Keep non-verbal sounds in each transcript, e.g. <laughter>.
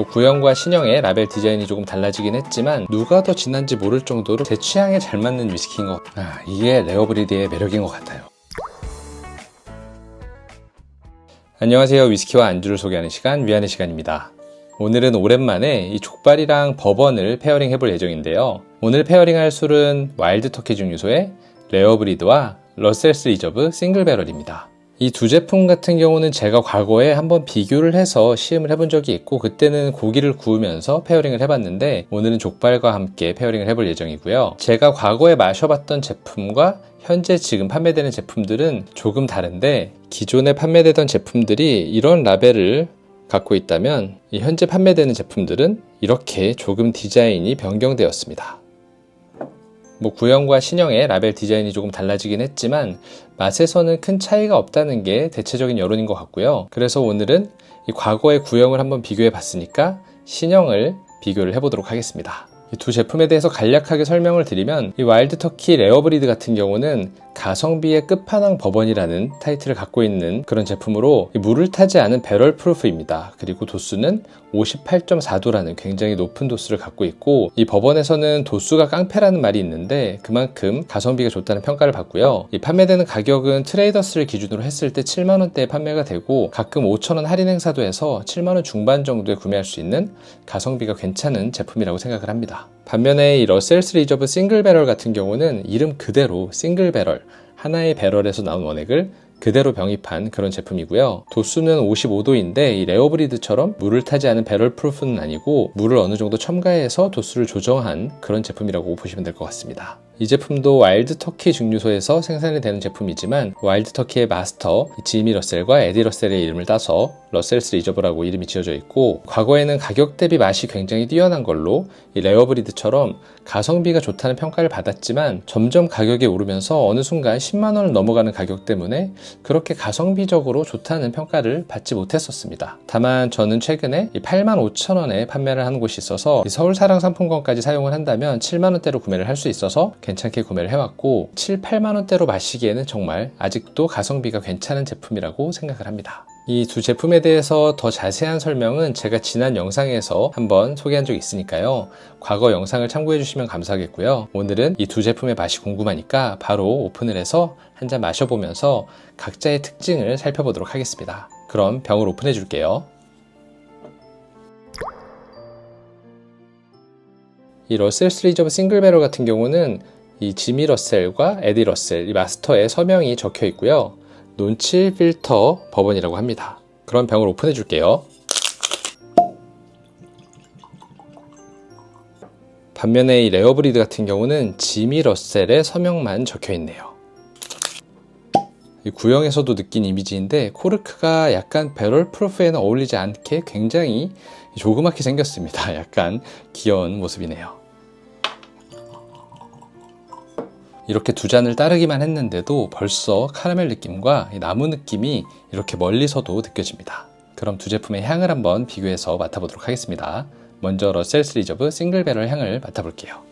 뭐 구형과 신형의 라벨 디자인이 조금 달라지긴 했지만 누가 더 진한지 모를 정도로 제 취향에 잘 맞는 위스키인 것 같아요. 아, 이게 레어브리드의 매력인 것 같아요. 안녕하세요. 위스키와 안주를 소개하는 시간 위안의 시간입니다. 오늘은 오랜만에 이 족발이랑 버번을 페어링 해볼 예정인데요. 오늘 페어링할 술은 와일드 터키 증류소의 레어브리드와 러셀스 리저브 싱글 배럴입니다. 이 두 제품 같은 경우는 제가 과거에 한번 비교를 해서 시음을 해본 적이 있고 그때는 고기를 구우면서 페어링을 해봤는데 오늘은 족발과 함께 페어링을 해볼 예정이고요. 제가 과거에 마셔봤던 제품과 현재 지금 판매되는 제품들은 조금 다른데 기존에 판매되던 제품들이 이런 라벨을 갖고 있다면 이 현재 판매되는 제품들은 이렇게 조금 디자인이 변경되었습니다. 뭐 구형과 신형의 라벨 디자인이 조금 달라지긴 했지만 맛에서는 큰 차이가 없다는 게 대체적인 여론인 것 같고요. 그래서 오늘은 이 과거의 구형을 한번 비교해 봤으니까 신형을 비교를 해보도록 하겠습니다. 이두 제품에 대해서 간략하게 설명을 드리면 이 와일드 터키 레어브리드 같은 경우는 가성비의 끝판왕 버번이라는 타이틀을 갖고 있는 그런 제품으로 이 물을 타지 않은 배럴 프루프입니다. 그리고 도수는 58.4도라는 굉장히 높은 도수를 갖고 있고 이 버번에서는 도수가 깡패라는 말이 있는데 그만큼 가성비가 좋다는 평가를 받고요. 이 판매되는 가격은 트레이더스를 기준으로 했을 때 7만 원대에 판매가 되고 가끔 5천 원 할인 행사도 해서 7만 원 중반 정도에 구매할 수 있는 가성비가 괜찮은 제품이라고 생각을 합니다. 반면에 이 러셀스 리저브 싱글 배럴 같은 경우는 이름 그대로 싱글 배럴 하나의 배럴에서 나온 원액을 그대로 병입한 그런 제품이고요. 도수는 55도인데 이 레어브리드처럼 물을 타지 않은 배럴 프루프는 아니고 물을 어느 정도 첨가해서 도수를 조정한 그런 제품이라고 보시면 될 것 같습니다. 이 제품도 와일드 터키 증류소에서 생산이 되는 제품이지만 와일드 터키의 마스터 지미 러셀과 에디 러셀의 이름을 따서 러셀 스 리저브라고 이름이 지어져 있고 과거에는 가격 대비 맛이 굉장히 뛰어난 걸로 이 레어브리드처럼 가성비가 좋다는 평가를 받았지만 점점 가격이 오르면서 어느 순간 10만 원을 넘어가는 가격 때문에 그렇게 가성비적으로 좋다는 평가를 받지 못했었습니다. 다만 저는 최근에 8만 5천 원에 판매를 하는 곳이 있어서 서울 사랑 상품권까지 사용을 한다면 7만 원대로 구매를 할 수 있어서 괜찮게 구매를 해왔고 7, 8만 원대로 마시기에는 정말 아직도 가성비가 괜찮은 제품이라고 생각을 합니다. 이두 제품에 대해서 더 자세한 설명은 제가 지난 영상에서 한번 소개한 적이 있으니까요. 과거 영상을 참고해 주시면 감사하겠고요. 오늘은 이 두 제품의 맛이 궁금하니까 바로 오픈을 해서 한 잔 마셔보면서 각자의 특징을 살펴보도록 하겠습니다. 그럼 병을 오픈해 줄게요. 이 러셀 스 리저브 싱글 배럴 같은 경우는 이 지미 러셀과 에디 러셀 이 마스터에 서명이 적혀 있고요. 논칠 필터 버번이라고 합니다. 그럼 병을 오픈해 줄게요. 반면에 이 레어 브리드 같은 경우는 지미 러셀의 서명만 적혀 있네요. 이 구형에서도 느낀 이미지인데 코르크가 약간 배럴 프로프에는 어울리지 않게 굉장히 조그맣게 생겼습니다. <laughs> 약간 귀여운 모습이네요. 이렇게 두 잔을 따르기만 했는데도 벌써 카라멜 느낌과 나무 느낌이 이렇게 멀리서도 느껴집니다. 그럼 두 제품의 향을 한번 비교해서 맡아보도록 하겠습니다. 먼저 러셀스 리저브 싱글 배럴 향을 맡아볼게요.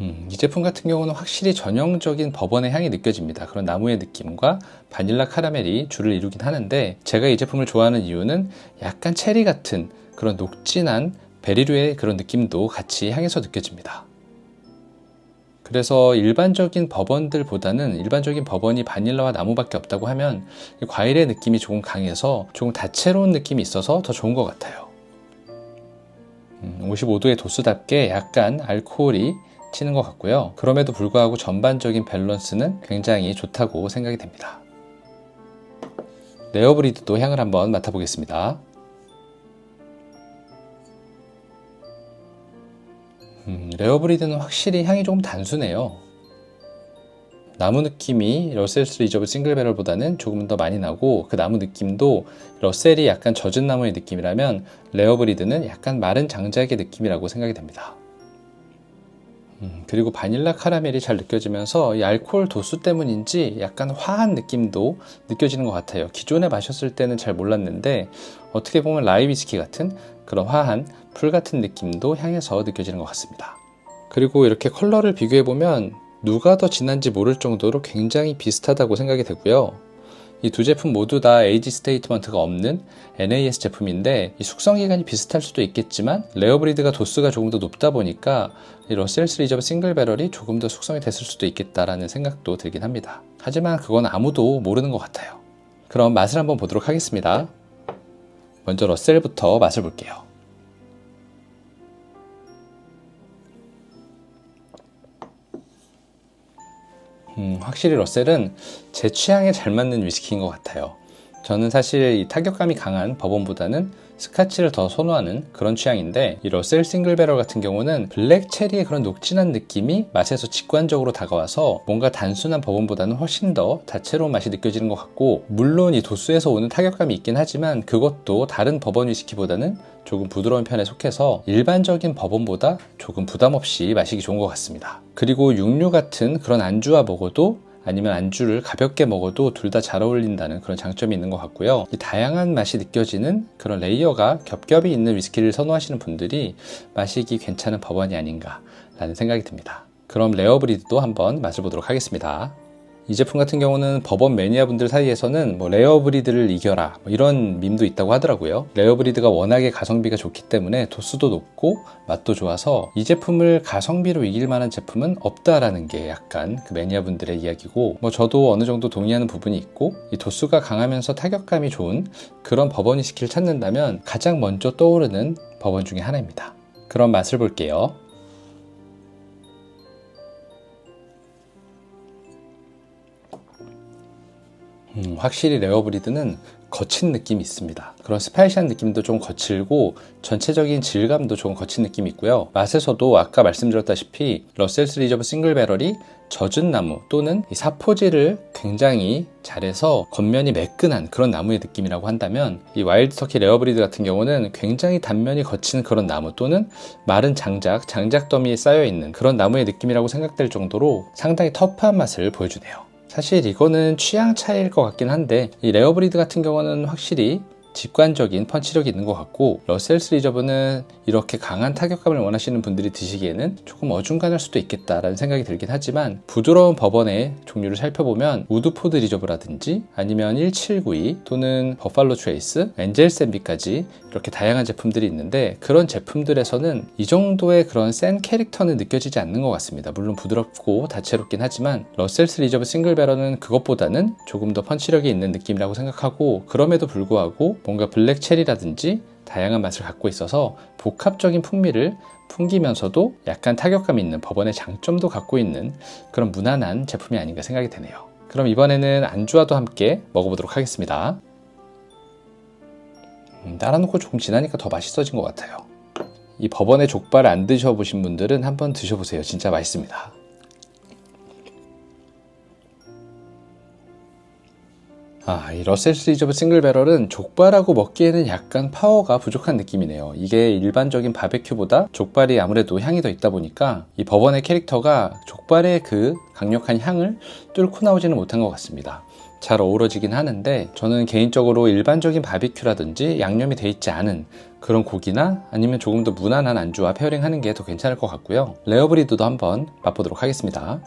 음, 이 제품 같은 경우는 확실히 전형적인 버번의 향이 느껴집니다. 그런 나무의 느낌과 바닐라 카라멜이 줄을 이루긴 하는데 제가 이 제품을 좋아하는 이유는 약간 체리 같은 그런 녹진한 베리류의 그런 느낌도 같이 향에서 느껴집니다. 그래서 일반적인 버번들보다는 일반적인 버번이 바닐라와 나무밖에 없다고 하면 과일의 느낌이 조금 강해서 조금 다채로운 느낌이 있어서 더 좋은 것 같아요. 55도의 도수답게 약간 알코올이 치는 것 같고요. 그럼에도 불구하고 전반적인 밸런스는 굉장히 좋다고 생각이 됩니다. 레어브리드도 향을 한번 맡아보겠습니다. 음, 레어브리드는 확실히 향이 조금 단순해요. 나무 느낌이 러셀 스 리저브 싱글 배럴보다는 조금 더 많이 나고 그 나무 느낌도 러셀이 약간 젖은 나무의 느낌이라면 레어브리드는 약간 마른 장작의 느낌이라고 생각이 됩니다. 음, 그리고 바닐라 카라멜이 잘 느껴지면서 이 알코올 도수 때문인지 약간 화한 느낌도 느껴지는 것 같아요. 기존에 마셨을 때는 잘 몰랐는데 어떻게 보면 라이 위스키 같은 그런 화한 풀 같은 느낌도 향에서 느껴지는 것 같습니다. 그리고 이렇게 컬러를 비교해 보면 누가 더 진한지 모를 정도로 굉장히 비슷하다고 생각이 되고요. 이 두 제품 모두 다 에이지 스테이트먼트가 없는 NAS 제품인데 이 숙성 기간이 비슷할 수도 있겠지만 레어브리드가 도수가 조금 더 높다 보니까 이 러셀스 리저브 싱글 배럴이 조금 더 숙성이 됐을 수도 있겠다라는 생각도 들긴 합니다. 하지만 그건 아무도 모르는 것 같아요. 그럼 맛을 한번 보도록 하겠습니다. 먼저 러셀부터 맛을 볼게요. 음, 확실히 러셀은 제 취향에 잘 맞는 위스키인 것 같아요. 저는 사실 이 타격감이 강한 버번보다는 스카치를 더 선호하는 그런 취향인데 이 러셀 싱글배럴 같은 경우는 블랙 체리의 그런 녹진한 느낌이 맛에서 직관적으로 다가와서 뭔가 단순한 버번보다는 훨씬 더 다채로운 맛이 느껴지는 것 같고 물론 이 도수에서 오는 타격감이 있긴 하지만 그것도 다른 버번 위스키보다는 조금 부드러운 편에 속해서 일반적인 버번보다 조금 부담 없이 마시기 좋은 것 같습니다. 그리고 육류 같은 그런 안주와 먹어도 아니면 안주를 가볍게 먹어도 둘 다 잘 어울린다는 그런 장점이 있는 것 같고요. 이 다양한 맛이 느껴지는 그런 레이어가 겹겹이 있는 위스키를 선호하시는 분들이 마시기 괜찮은 버번이 아닌가라는 생각이 듭니다. 그럼 레어브리드도 한번 마셔보도록 하겠습니다. 이 제품 같은 경우는 버번 매니아 분들 사이에서는 뭐 레어 브리드를 이겨라 뭐 이런 밈도 있다고 하더라고요. 레어 브리드가 워낙에 가성비가 좋기 때문에 도수도 높고 맛도 좋아서 이 제품을 가성비로 이길 만한 제품은 없다라는 게 약간 그 매니아 분들의 이야기고 뭐 저도 어느 정도 동의하는 부분이 있고 이 도수가 강하면서 타격감이 좋은 그런 버번 위스키를 찾는다면 가장 먼저 떠오르는 버번 중에 하나입니다. 그럼 맛을 볼게요. 음, 확실히 레어브리드는 거친 느낌이 있습니다. 그런 스파이시한 느낌도 좀 거칠고 전체적인 질감도 좀 거친 느낌이 있고요. 맛에서도 아까 말씀드렸다시피 러셀스 리저브 싱글 배럴이 젖은 나무 또는 사포질을 굉장히 잘해서 겉면이 매끈한 그런 나무의 느낌이라고 한다면 이 와일드 터키 레어브리드 같은 경우는 굉장히 단면이 거친 그런 나무 또는 마른 장작, 장작 더미에 쌓여 있는 그런 나무의 느낌이라고 생각될 정도로 상당히 터프한 맛을 보여주네요. 사실 이거는 취향 차이일 것 같긴 한데 이 레어브리드 같은 경우는 확실히 직관적인 펀치력이 있는 것 같고 러셀스 리저브는 이렇게 강한 타격감을 원하시는 분들이 드시기에는 조금 어중간할 수도 있겠다라는 생각이 들긴 하지만 부드러운 버번의 종류를 살펴보면 우드포드 리저브라든지 아니면 1792 또는 버팔로 트레이스, 엔젤 샌비까지 이렇게 다양한 제품들이 있는데 그런 제품들에서는 이 정도의 그런 센 캐릭터는 느껴지지 않는 것 같습니다. 물론 부드럽고 다채롭긴 하지만 러셀스 리저브 싱글 배럴은 그것보다는 조금 더 펀치력이 있는 느낌이라고 생각하고 그럼에도 불구하고 뭔가 블랙 체리라든지 다양한 맛을 갖고 있어서 복합적인 풍미를 풍기면서도 약간 타격감 있는 법원의 장점도 갖고 있는 그런 무난한 제품이 아닌가 생각이 되네요. 그럼 이번에는 안주와도 함께 먹어보도록 하겠습니다. 음, 따라놓고 조금 지나니까 더 맛있어진 것 같아요. 이 법원의 족발 안 드셔보신 분들은 한번 드셔보세요. 진짜 맛있습니다. 아, 이 러셀 시리즈 싱글 배럴은 족발하고 먹기에는 약간 파워가 부족한 느낌이네요. 이게 일반적인 바베큐보다 족발이 아무래도 향이 더 있다 보니까 이 버번의 캐릭터가 족발의 그 강력한 향을 뚫고 나오지는 못한 것 같습니다. 잘 어우러지긴 하는데 저는 개인적으로 일반적인 바비큐라든지 양념이 돼 있지 않은 그런 고기나 아니면 조금 더 무난한 안주와 페어링 하는 게 더 괜찮을 것 같고요. 레어브리드도 한번 맛보도록 하겠습니다.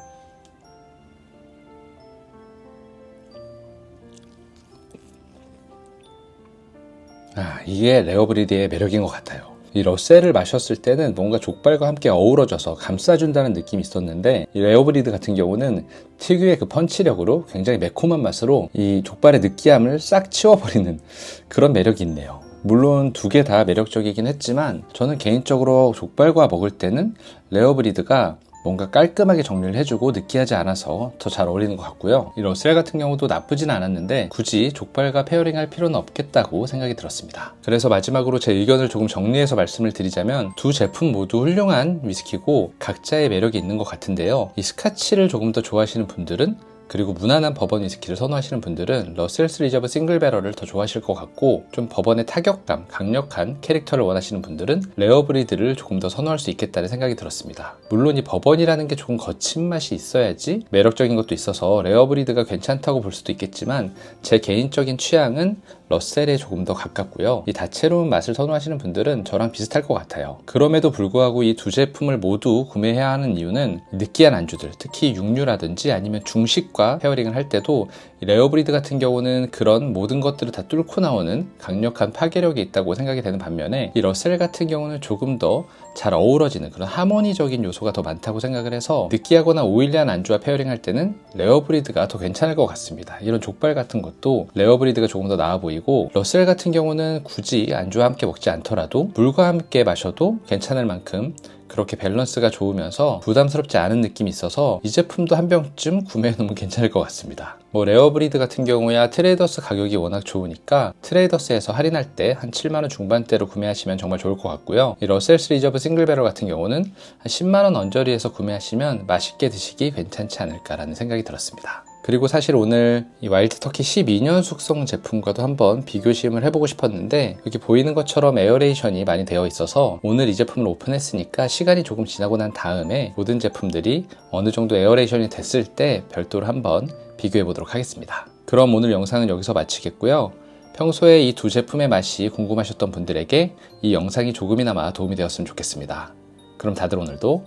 아, 이게 레어브리드의 매력인 것 같아요. 이 러셀을 마셨을 때는 뭔가 족발과 함께 어우러져서 감싸준다는 느낌이 있었는데 이 레어브리드 같은 경우는 특유의 그 펀치력으로 굉장히 매콤한 맛으로 이 족발의 느끼함을 싹 치워버리는 그런 매력이 있네요. 물론 두 개 다 매력적이긴 했지만 저는 개인적으로 족발과 먹을 때는 레어브리드가 뭔가 깔끔하게 정리를 해주고 느끼하지 않아서 더 잘 어울리는 것 같고요. 이 러셀 같은 경우도 나쁘진 않았는데 굳이 족발과 페어링 할 필요는 없겠다고 생각이 들었습니다. 그래서 마지막으로 제 의견을 조금 정리해서 말씀을 드리자면 두 제품 모두 훌륭한 위스키고 각자의 매력이 있는 것 같은데요. 이 스카치를 조금 더 좋아하시는 분들은 그리고 무난한 버번 위스키를 선호하시는 분들은 러셀스 리저브 싱글 배럴을 더 좋아하실 것 같고 좀 버번의 타격감, 강력한 캐릭터를 원하시는 분들은 레어 브리드를 조금 더 선호할 수 있겠다는 생각이 들었습니다. 물론 이 버번이라는 게 조금 거친 맛이 있어야지 매력적인 것도 있어서 레어 브리드가 괜찮다고 볼 수도 있겠지만 제 개인적인 취향은 러셀에 조금 더 가깝고요. 이 다채로운 맛을 선호하시는 분들은 저랑 비슷할 것 같아요. 그럼에도 불구하고 이 두 제품을 모두 구매해야 하는 이유는 느끼한 안주들, 특히 육류라든지 아니면 중식과 페어링을 할 때도 이 레어브리드 같은 경우는 그런 모든 것들을 다 뚫고 나오는 강력한 파괴력이 있다고 생각이 되는 반면에 이 러셀 같은 경우는 조금 더 잘 어우러지는 그런 하모니적인 요소가 더 많다고 생각을 해서 느끼하거나 오일리한 안주와 페어링 할 때는 레어브리드가 더 괜찮을 것 같습니다. 이런 족발 같은 것도 레어브리드가 조금 더 나아 보이고 러셀 같은 경우는 굳이 안주와 함께 먹지 않더라도 물과 함께 마셔도 괜찮을 만큼 그렇게 밸런스가 좋으면서 부담스럽지 않은 느낌이 있어서 이 제품도 한 병쯤 구매해 놓으면 괜찮을 것 같습니다. 뭐 레어브리드 같은 경우야 트레이더스 가격이 워낙 좋으니까 트레이더스에서 할인할 때 한 7만원 중반대로 구매하시면 정말 좋을 것 같고요. 이 러셀스 리저브 싱글배럴 같은 경우는 한 10만원 언저리에서 구매하시면 맛있게 드시기 괜찮지 않을까라는 생각이 들었습니다. 그리고 사실 오늘 이 와일드 터키 12년 숙성 제품과도 한번 비교 시음을 해보고 싶었는데 여기 보이는 것처럼 에어레이션이 많이 되어 있어서 오늘 이 제품을 오픈했으니까 시간이 조금 지나고 난 다음에 모든 제품들이 어느 정도 에어레이션이 됐을 때 별도로 한번 비교해 보도록 하겠습니다. 그럼 오늘 영상은 여기서 마치겠고요. 평소에 이 두 제품의 맛이 궁금하셨던 분들에게 이 영상이 조금이나마 도움이 되었으면 좋겠습니다. 그럼 다들 오늘도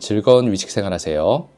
즐거운 위식 생활 하세요.